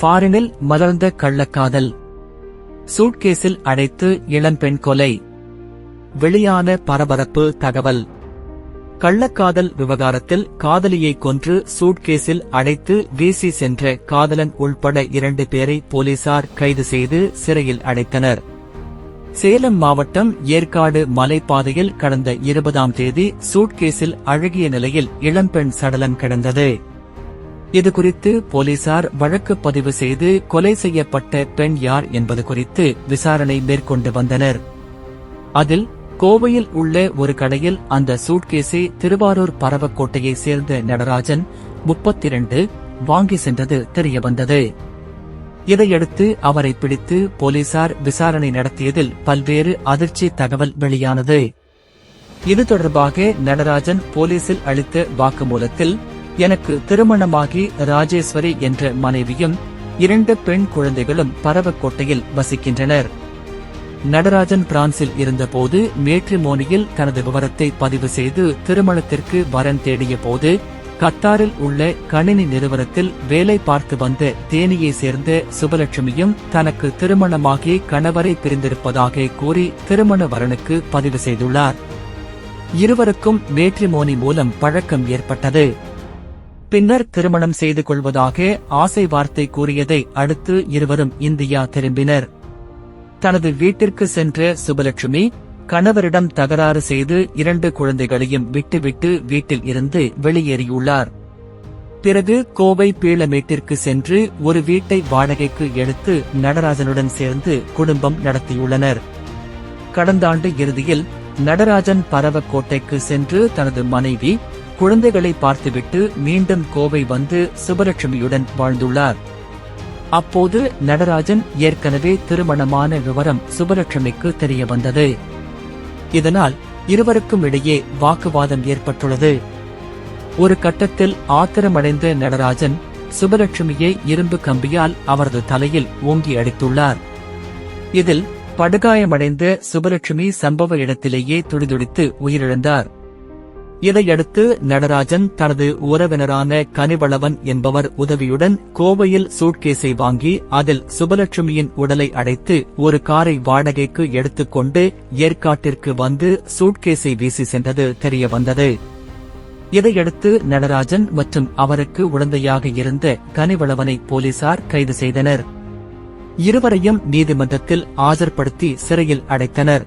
ஃபாரினில் மலர்ந்த கள்ளக்காதல். சூட்கேஸில் அடைத்து இளம்பெண் கொலை. வெளியான பரபரப்பு தகவல். கள்ளக்காதல் விவகாரத்தில் காதலியை கொன்று சூட்கேஸில் அடைத்து வீசி சென்ற காதலன் உள்பட இரண்டு பேரை போலீசார் கைது செய்து சிறையில் அடைத்தனர். சேலம் மாவட்டம் ஏற்காடு மலைப்பாதையில் கடந்த இருபதாம் தேதி சூட்கேஸில் அழகிய நிலையில் இளம்பெண் சடலம் கிடந்தது. இதுகுறித்து போலீசார் வழக்கு பதிவு செய்து கொலை செய்யப்பட்ட பெண் யார் என்பது குறித்து விசாரணை மேற்கொண்டு வந்தனர். அதில் கோவையில் உள்ள ஒரு கடையில் அந்த சூட்கேஸை திருவாரூர் பரவக்கோட்டையை சேர்ந்த நடராஜன் முப்பத்தி இரண்டு வாங்கி சென்றது தெரியவந்தது. இதையடுத்து அவரை பிடித்து போலீசார் விசாரணை நடத்தியதில் பல்வேறு அதிர்ச்சி தகவல் வெளியானது. இது தொடர்பாக நடராஜன் போலீசில் அளித்த வாக்குமூலத்தில் எனக்கு திருமணமாகி ராஜேஸ்வரி என்ற மனைவியும் இரண்டு பெண் குழந்தைகளும் பரவக்கோட்டையில் வசிக்கின்றனர். நடராஜன் பிரான்சில் இருந்தபோது மேட்ரிமோனியில் தனது விவரத்தை பதிவு செய்து திருமணத்திற்கு வரன் தேடிய போது கத்தாரில் உள்ள கணினி நிறுவனத்தில் வேலை பார்த்து வந்த தேனியை சேர்ந்த சுபலட்சுமியும் தனக்கு திருமணமாகி கணவரை பிரிந்திருப்பதாக கூறி திருமண வரனுக்கு பதிவு செய்துள்ளார். இருவருக்கும் மேட்ரிமோனி மூலம் பழக்கம் ஏற்பட்டது. பின்னர் திருமணம் செய்து கொள்வதாக ஆசை வார்த்தை கூறியதை அடுத்து இருவரும் இந்தியா திரும்பினர். தனது வீட்டிற்கு சென்ற சுபலட்சுமி கணவரிடம் தகராறு செய்து இரண்டு குழந்தைகளையும் விட்டுவிட்டு வீட்டில் இருந்து வெளியேறியுள்ளார். பிறகு கோவை பீளமேட்டிற்கு சென்று ஒரு வீட்டை வாடகைக்கு எடுத்து நடராஜனுடன் சேர்ந்து குடும்பம் நடத்தியுள்ளனர். கடந்த ஆண்டு இறுதியில் நடராஜன் பரவக்கோட்டைக்கு சென்று தனது மனைவி குழந்தைகளை பார்த்துவிட்டு மீண்டும் கோவை வந்து சுபலட்சுமியுடன் வாழ்ந்துள்ளார். அப்போது நடராஜன் ஏற்கனவே திருமணமான விவரம் சுபலட்சுமிக்கு தெரிய வந்தது. இதனால் இருவருக்கும் இடையே வாக்குவாதம் ஏற்பட்டுள்ளது. ஒரு கட்டத்தில் ஆத்திரமடைந்த நடராஜன் சுபலட்சுமியை இரும்பு கம்பியால் அவரது தலையில் ஓங்கி அடித்துள்ளார். இதில் படுகாயமடைந்த சுபலட்சுமி சம்பவ இடத்திலேயே துடிதுடித்து உயிரிழந்தார். இதையடுத்து நடராஜன் தனது உறவினரான கனிவளவன் என்பவர் உதவியுடன் கோவையில் சூட்கேஸை வாங்கி அதில் சுபலட்சுமியின் உடலை அடைத்து ஒரு காரை வாடகைக்கு எடுத்துக்கொண்டு ஏற்காட்டிற்கு வந்து சூட்கேஸை வீசி சென்றது தெரியவந்தது. இதையடுத்து நடராஜன் மற்றும் அவருக்கு உடந்தையாக இருந்த கனிவளவனை போலீசார் கைது செய்தனர். இருவரையும் நீதிமன்றத்தில் ஆஜர்படுத்தி சிறையில் அடைத்தனர்.